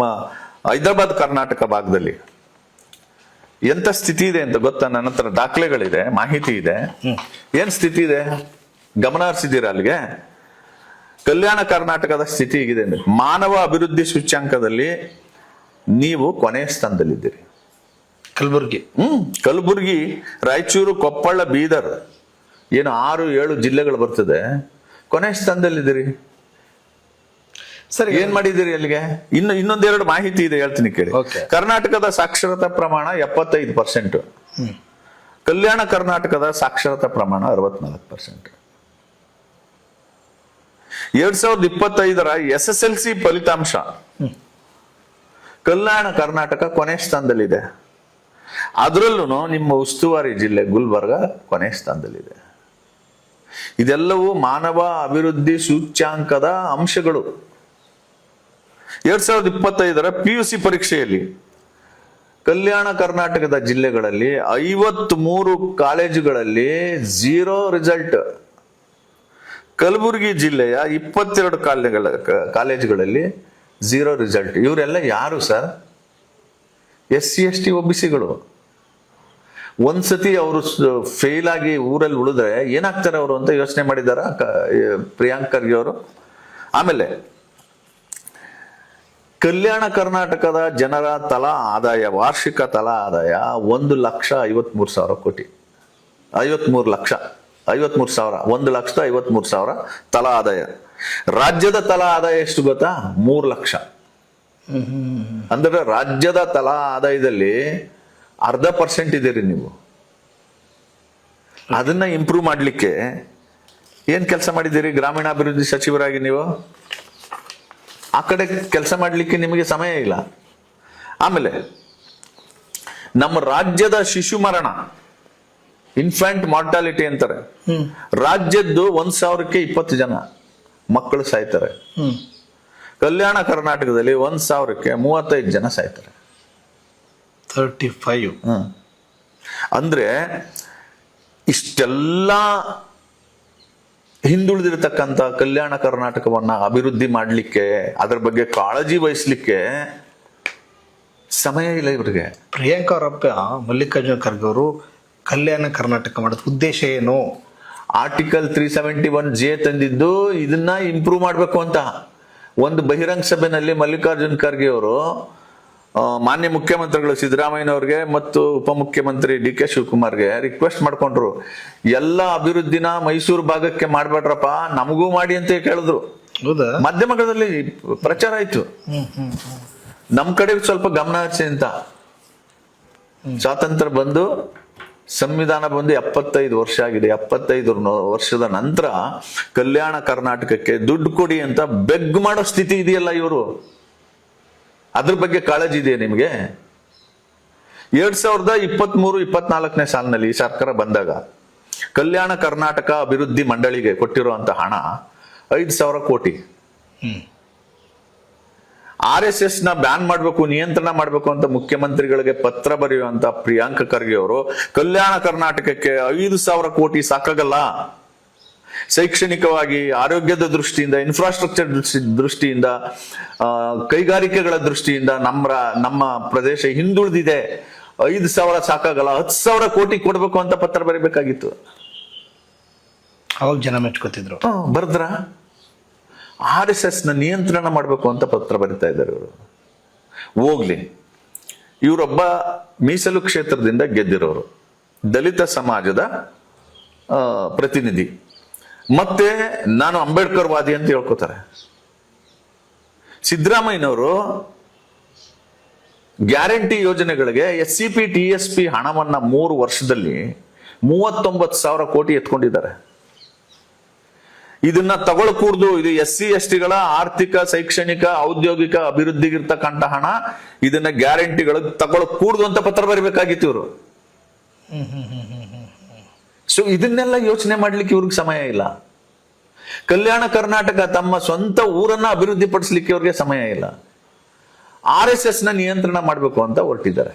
ನಿಮ್ಮ ಹೈದರಾಬಾದ್ ಕರ್ನಾಟಕ ಭಾಗದಲ್ಲಿ ಎಂತ ಸ್ಥಿತಿ ಇದೆ ಅಂತ ಗೊತ್ತಾ? ನನ್ನ ಹತ್ರ ದಾಖಲೆಗಳಿದೆ ಮಾಹಿತಿ ಇದೆ. ಏನ್ ಸ್ಥಿತಿ ಇದೆ? ಗಮನ ಹರಿಸಿದ್ದೀರಾ ಅಲ್ಲಿಗೆ? ಕಲ್ಯಾಣ ಕರ್ನಾಟಕದ ಸ್ಥಿತಿ ಹೇಗಿದೆ ಅಂದ್ರೆ ಮಾನವ ಅಭಿವೃದ್ಧಿ ಸೂಚ್ಯಾಂಕದಲ್ಲಿ ನೀವು ಕೊನೆಯ ಸ್ಥಾನದಲ್ಲಿದ್ದೀರಿ. ಕಲಬುರ್ಗಿ. ಹ್ಮ್ ಕಲಬುರಗಿ ರಾಯಚೂರು ಕೊಪ್ಪಳ ಬೀದರ್ ಏನು ಆರು ಏಳು ಜಿಲ್ಲೆಗಳು ಬರ್ತದೆ. ಕೊನೆಯ ಸ್ಥಾನದಲ್ಲಿದ್ದೀರಿ. ಸರಿ ಏನ್ ಮಾಡಿದಿರಿ ಅಲ್ಲಿಗೆ? ಇನ್ನು ಇನ್ನೊಂದೆರಡು ಮಾಹಿತಿ ಇದೆ ಹೇಳ್ತೀನಿ ಕೇಳಿ. ಕರ್ನಾಟಕದ ಸಾಕ್ಷರತಾ ಪ್ರಮಾಣ ಎಪ್ಪತ್ತೈದು ಪರ್ಸೆಂಟ್ ಕಲ್ಯಾಣ ಕರ್ನಾಟಕದ ಸಾಕ್ಷರತಾ ಪ್ರಮಾಣ ಅರವತ್ನಾಲ್ಕು ಪರ್ಸೆಂಟ್ ಎರಡ್ ಸಾವಿರದ ಇಪ್ಪತ್ತೈದರ ಎಸ್ ಎಸ್ ಎಲ್ ಸಿ ಫಲಿತಾಂಶ. ಕಲ್ಯಾಣ ಕರ್ನಾಟಕ ಕೊನೆ ಸ್ಥಾನದಲ್ಲಿದೆ. ಅದರಲ್ಲೂ ನಿಮ್ಮ ಉಸ್ತುವಾರಿ ಜಿಲ್ಲೆ ಗುಲ್ಬರ್ಗ ಕೊನೆ ಸ್ಥಾನದಲ್ಲಿದೆ. ಇದೆಲ್ಲವೂ ಮಾನವ ಅಭಿವೃದ್ಧಿ ಸೂಚ್ಯಾಂಕದ ಅಂಶಗಳು. ಎರಡ್ ಸಾವಿರದ ಇಪ್ಪತ್ತೈದರ ಪಿ ಯು ಸಿ ಪರೀಕ್ಷೆಯಲ್ಲಿ ಕಲ್ಯಾಣ ಕರ್ನಾಟಕದ ಜಿಲ್ಲೆಗಳಲ್ಲಿ ಐವತ್ ಮೂರು ಕಾಲೇಜುಗಳಲ್ಲಿ ಝೀರೋ ರಿಸಲ್ಟ್ ಕಲಬುರಗಿ ಜಿಲ್ಲೆಯ ಇಪ್ಪತ್ತೆರಡು ಕಾಲೇಜುಗಳ, ಕಾಲೇಜುಗಳಲ್ಲಿ ಝೀರೋ ರಿಸಲ್ಟ್ ಇವರೆಲ್ಲ ಯಾರು sir? S C S T O B ಸಿಗಳು ಒಂದ್ಸತಿ ಅವರು ಫೇಲ್ ಆಗಿ ಊರಲ್ಲಿ ಉಳಿದ್ರೆ ಏನಾಗ್ತಾರೆ ಅವರು ಅಂತ ಯೋಚನೆ ಮಾಡಿದಾರ ಪ್ರಿಯಾಂಕ್ ಖರ್ಗೆ ಅವರು? ಆಮೇಲೆ ಕಲ್ಯಾಣ ಕರ್ನಾಟಕದ ಜನರ ತಲಾ ಆದಾಯ, ವಾರ್ಷಿಕ ತಲಾ ಆದಾಯ ಒಂದು ಲಕ್ಷ ಐವತ್ಮೂರು ಸಾವಿರ ಕೋಟಿ. ಐವತ್ಮೂರು ಲಕ್ಷ, ಐವತ್ಮೂರು ಸಾವಿರ, ಒಂದು ಲಕ್ಷದ ಐವತ್ಮೂರು ಸಾವಿರ ತಲಾ ಆದಾಯ. ರಾಜ್ಯದ ತಲಾ ಆದಾಯ ಎಷ್ಟು ಗೊತ್ತಾ? ಮೂರು ಲಕ್ಷ. ಅಂದ್ರೆ ರಾಜ್ಯದ ತಲಾ ಆದಾಯದಲ್ಲಿ ಅರ್ಧ ಪರ್ಸೆಂಟ್ ಇದೀರಿ ನೀವು. ಅದನ್ನ ಇಂಪ್ರೂವ್ ಮಾಡಲಿಕ್ಕೆ ಏನ್ ಕೆಲಸ ಮಾಡಿದ್ದೀರಿ? ಗ್ರಾಮೀಣಾಭಿವೃದ್ಧಿ ಸಚಿವರಾಗಿ ನೀವು? ಆ ಕಡೆ ಕೆಲಸ ಮಾಡಲಿಕ್ಕೆ ನಿಮಗೆ ಸಮಯ ಇಲ್ಲ. ಆಮೇಲೆ ನಮ್ಮ ರಾಜ್ಯದ ಶಿಶು ಮರಣ ಇನ್ಫ್ಯಾಂಟ್ ಮಾರ್ಟಾಲಿಟಿ ಅಂತಾರೆ. ರಾಜ್ಯದ್ದು ಒಂದ್ ಸಾವಿರಕ್ಕೆ ಇಪ್ಪತ್ತು ಜನ ಮಕ್ಕಳು ಸಾಯ್ತಾರೆ. ಕಲ್ಯಾಣ ಕರ್ನಾಟಕದಲ್ಲಿ ಒಂದ್ ಸಾವಿರಕ್ಕೆ ಮೂವತ್ತೈದು ಜನ ಸಾಯ್ತಾರೆ. Thirty five. ಅಂದ್ರೆ ಇಷ್ಟೆಲ್ಲ ಹಿಂದುಳಿದಿರತಕ್ಕಂತ ಕಲ್ಯಾಣ ಕರ್ನಾಟಕವನ್ನ ಅಭಿವೃದ್ಧಿ ಮಾಡಲಿಕ್ಕೆ ಅದರ ಬಗ್ಗೆ ಕಾಳಜಿ ವಹಿಸ್ಲಿಕ್ಕೆ ಸಮಯ ಇಲ್ಲ ಇವರಿಗೆ. ಪ್ರಿಯಾಂಕಾ ಅವರಪ್ಪ ಮಲ್ಲಿಕಾರ್ಜುನ ಖರ್ಗೆ ಅವರು ಕಲ್ಯಾಣ ಕರ್ನಾಟಕ ಮಾಡೋದು ಉದ್ದೇಶ ಏನು? Article three seventy one J ತಂದಿದ್ದು ಇದನ್ನ ಇಂಪ್ರೂವ್ ಮಾಡಬೇಕು ಅಂತ. ಒಂದು ಬಹಿರಂಗ ಸಭೆಯಲ್ಲಿ ಮಲ್ಲಿಕಾರ್ಜುನ ಖರ್ಗೆ ಅವರು ಮಾನ್ಯ ಮುಖ್ಯಮಂತ್ರಿಗಳು ಸಿದ್ದರಾಮಯ್ಯನವ್ರಿಗೆ ಮತ್ತು ಉಪಮುಖ್ಯಮಂತ್ರಿ ಡಿ ಕೆ ಶಿವಕುಮಾರ್ಗೆ ರಿಕ್ವೆಸ್ಟ್ ಮಾಡ್ಕೊಂಡ್ರು. ಎಲ್ಲ ಅಭಿವೃದ್ಧಿನ ಮೈಸೂರು ಭಾಗಕ್ಕೆ ಮಾಡ್ಬೇಡ್ರಪ್ಪ ನಮಗೂ ಮಾಡಿ ಅಂತ ಕೇಳಿದ್ರು. ಹೌದಾ? ಮಾಧ್ಯಮಗಳಲ್ಲಿ ಪ್ರಚಾರ ಆಯ್ತು. ನಮ್ ಕಡೆ ಸ್ವಲ್ಪ ಗಮನ ಹರಿಸಿ ಅಂತ. ಸ್ವಾತಂತ್ರ್ಯ ಬಂದು ಸಂವಿಧಾನ ಬಂದು ಎಪ್ಪತ್ತೈದು ವರ್ಷ ಆಗಿದೆ. ಎಪ್ಪತ್ತೈದು ವರ್ಷದ ನಂತರ ಕಲ್ಯಾಣ ಕರ್ನಾಟಕಕ್ಕೆ ದುಡ್ಡು ಕೊಡಿ ಅಂತ ಬೆಗ್ ಮಾಡೋ ಸ್ಥಿತಿ ಇದೆಯಲ್ಲ ಇವರು. ಅದ್ರ ಬಗ್ಗೆ ಕಾಳಜಿ ಇದೆ ನಿಮಗೆ? ಎರಡ್ ಸಾವಿರದ ಇಪ್ಪತ್ತ್ ಮೂರು ಇಪ್ಪತ್ನಾಲ್ಕನೇ ಸಾಲಿನಲ್ಲಿ ಈ ಸರ್ಕಾರ ಬಂದಾಗ ಕಲ್ಯಾಣ ಕರ್ನಾಟಕ ಅಭಿವೃದ್ಧಿ ಮಂಡಳಿಗೆ ಕೊಟ್ಟಿರುವಂತ ಹಣ ಐದು ಸಾವಿರ ಕೋಟಿ. ಆರ್ ಎಸ್ ಎಸ್ನ ಬ್ಯಾನ್ ಮಾಡಬೇಕು ನಿಯಂತ್ರಣ ಮಾಡಬೇಕು ಅಂತ ಮುಖ್ಯಮಂತ್ರಿಗಳಿಗೆ ಪತ್ರ ಬರೆಯುವಂತ ಪ್ರಿಯಾಂಕ ಖರ್ಗೆ ಅವರು ಕಲ್ಯಾಣ ಕರ್ನಾಟಕಕ್ಕೆ ಐದು ಸಾವಿರ ಕೋಟಿ ಸಾಕಾಗಲ್ಲ. ಶೈಕ್ಷಣಿಕವಾಗಿ ಆರೋಗ್ಯದ ದೃಷ್ಟಿಯಿಂದ ಇನ್ಫ್ರಾಸ್ಟ್ರಕ್ಚರ್ ದೃಷ್ಟಿಯಿಂದ ಕೈಗಾರಿಕೆಗಳ ದೃಷ್ಟಿಯಿಂದ ನಮ್ಮ ನಮ್ಮ ಪ್ರದೇಶ ಹಿಂದುಳಿದಿದೆ. ಐದು ಸಾವಿರ ಸಾಕಾಗಲ್ಲ ಹತ್ತು ಸಾವಿರ ಕೋಟಿ ಕೊಡ್ಬೇಕು ಅಂತ ಪತ್ರ ಬರೀಬೇಕಾಗಿತ್ತು. ಅವಾಗ ಜನ ಮೆಚ್ಕೋತಿದ್ರು. ಬರದ್ರ? ಆರ್ ಎಸ್ ಎಸ್ನ ನಿಯಂತ್ರಣ ಮಾಡಬೇಕು ಅಂತ ಪತ್ರ ಬರಿತಾ ಇದ್ದಾರೆ ಇವರು. ಹೋಗ್ಲಿ. ಇವರೊಬ್ಬ ಮೀಸಲು ಕ್ಷೇತ್ರದಿಂದ ಗೆದ್ದಿರೋರು. ದಲಿತ ಸಮಾಜದ ಪ್ರತಿನಿಧಿ. ಮತ್ತೆ ನಾನು ಅಂಬೇಡ್ಕರ್ ವಾದಿ ಅಂತ ಹೇಳ್ಕೊತಾರೆ. ಸಿದ್ದರಾಮಯ್ಯನವರು ಗ್ಯಾರಂಟಿ ಯೋಜನೆಗಳಿಗೆ S C P T S P ಹಣವನ್ನ ಮೂರು ವರ್ಷದಲ್ಲಿ ಮೂವತ್ತೊಂಬತ್ತು ಸಾವಿರ ಕೋಟಿ ಎತ್ಕೊಂಡಿದ್ದಾರೆ. ಇದನ್ನ ತಗೊಳ್ಕೂಡ್ದು ಇದು ಎಸ್ ಸಿ ಎಸ್ ಟಿಗಳ ಆರ್ಥಿಕ, ಶೈಕ್ಷಣಿಕ, ಔದ್ಯೋಗಿಕ ಅಭಿವೃದ್ಧಿಗಿರ್ತಕ್ಕಂಥ ಹಣ ಇದನ್ನ ಗ್ಯಾರಂಟಿಗಳು ತಗೊಳ್ಕೂಡ್ದು ಅಂತ ಪತ್ರ ಬರೀಬೇಕಾಗಿತ್ತು ಇವರು. ಸೊ ಇದನ್ನೆಲ್ಲ ಯೋಚನೆ ಮಾಡ್ಲಿಕ್ಕೆ ಇವ್ರಿಗೆ ಸಮಯ ಇಲ್ಲ. ಕಲ್ಯಾಣ ಕರ್ನಾಟಕ ತಮ್ಮ ಸ್ವಂತ ಊರನ್ನ ಅಭಿವೃದ್ಧಿ ಪಡಿಸ್ಲಿಕ್ಕೆ ಇವ್ರಿಗೆ ಸಮಯ ಇಲ್ಲ. ಆರ್ ಎಸ್ ಎಸ್ನ ನಿಯಂತ್ರಣ ಮಾಡಬೇಕು ಅಂತ ಹೊರಟಿದ್ದಾರೆ.